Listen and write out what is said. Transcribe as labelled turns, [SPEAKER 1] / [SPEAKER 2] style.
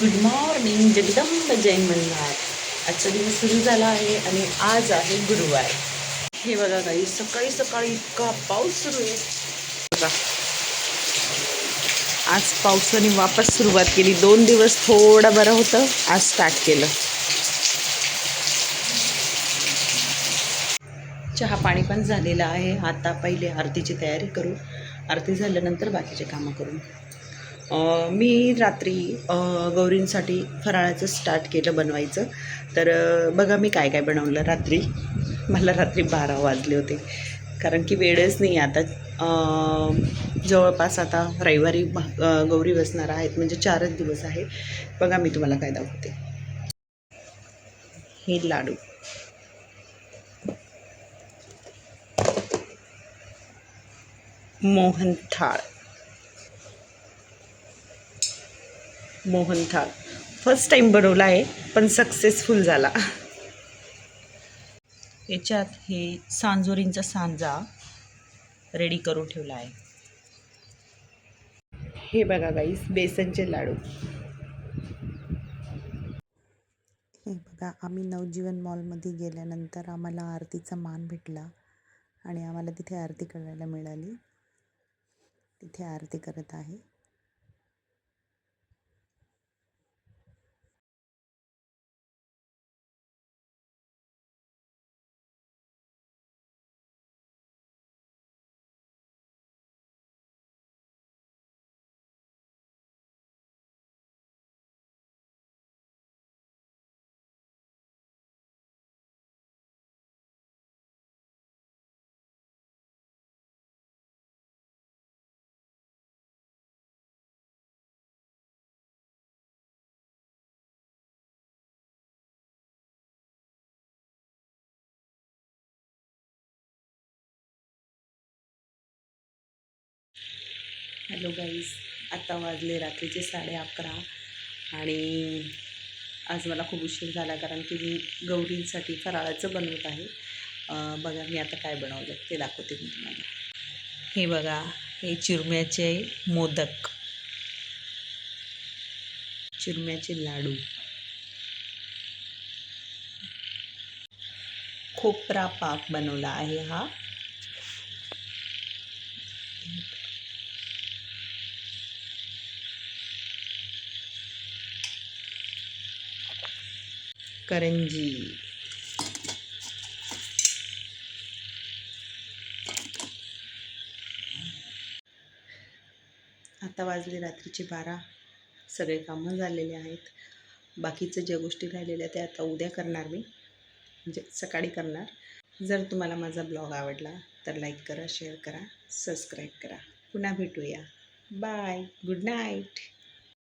[SPEAKER 1] Good morning Jagdamb Jai Malhar. आजचा दिवस सुरू झाला आहे आणि आज आहे गुरुवार. हे बघा काही सकाळी सकाळी इतका पाऊस सुरू आहे. बघा. आज पावसाने वापस सुरुवात केली. दोन दिवस थोडं बरं होतं आज स्टार्ट केलं. चहा पाणी पण झालेलं आहे. आता पहिले आरतीची तयारी करू. आरती झाल्यानंतर बाकीचे कामं करू. मी रात्री गौरींसाठी फराळाचं स्टार्ट केलं बनवायचं. तर बघा मी काय काय बनवलं रात्री. मला रात्री बारा वाजले होते. कारण की वेळच नाही आता. जवळपास आता रविवारी गौरी बसणार आहेत. म्हणजे चारच दिवस आहे. बघा मी तुम्हाला काय दाखवते. हे लाडू. मोहनथाळ मोहनथाळ फर्स्ट टाइम बनवला आहे पण सक्सेसफुल झाला. याच्यात हे सांजोरींचा सांजा रेडी करून ठेवला आहे. हे बघा गाईस बेसनचे लाडू. हे बघा आम्ही नवजीवन मॉलमध्ये गेल्यानंतर आम्हाला आरतीचा मान भेटला आणि आम्हाला तिथे आरती करायला मिळाली. तिथे आरती करत आहे. हॅलो गाईज आता वाजले रात्रीचे साडे अकरा आणि आज मला खूप उशीर झाला कारण की मी गौरींसाठी फराळाचं बनवत आहे. बघा मी आता काय बनवलं ते दाखवते मी तुम्हाला. हे बघा हे चिरम्याचे मोदक. चिरम्याचे लाडू. खोपरा पाक बनवला आहे हा. करंजी. आता वाजले रात्रीचे बारा. सगळे कामं झालेले आहेत. बाकीचं ज्या गोष्टी राहिलेल्या त्या आता उद्या करणार मी. म्हणजे सकाळी करणार. जर तुम्हाला माझा ब्लॉग आवडला तर लाईक करा शेअर करा सबस्क्राईब करा. पुन्हा भेटूया. बाय. Good night.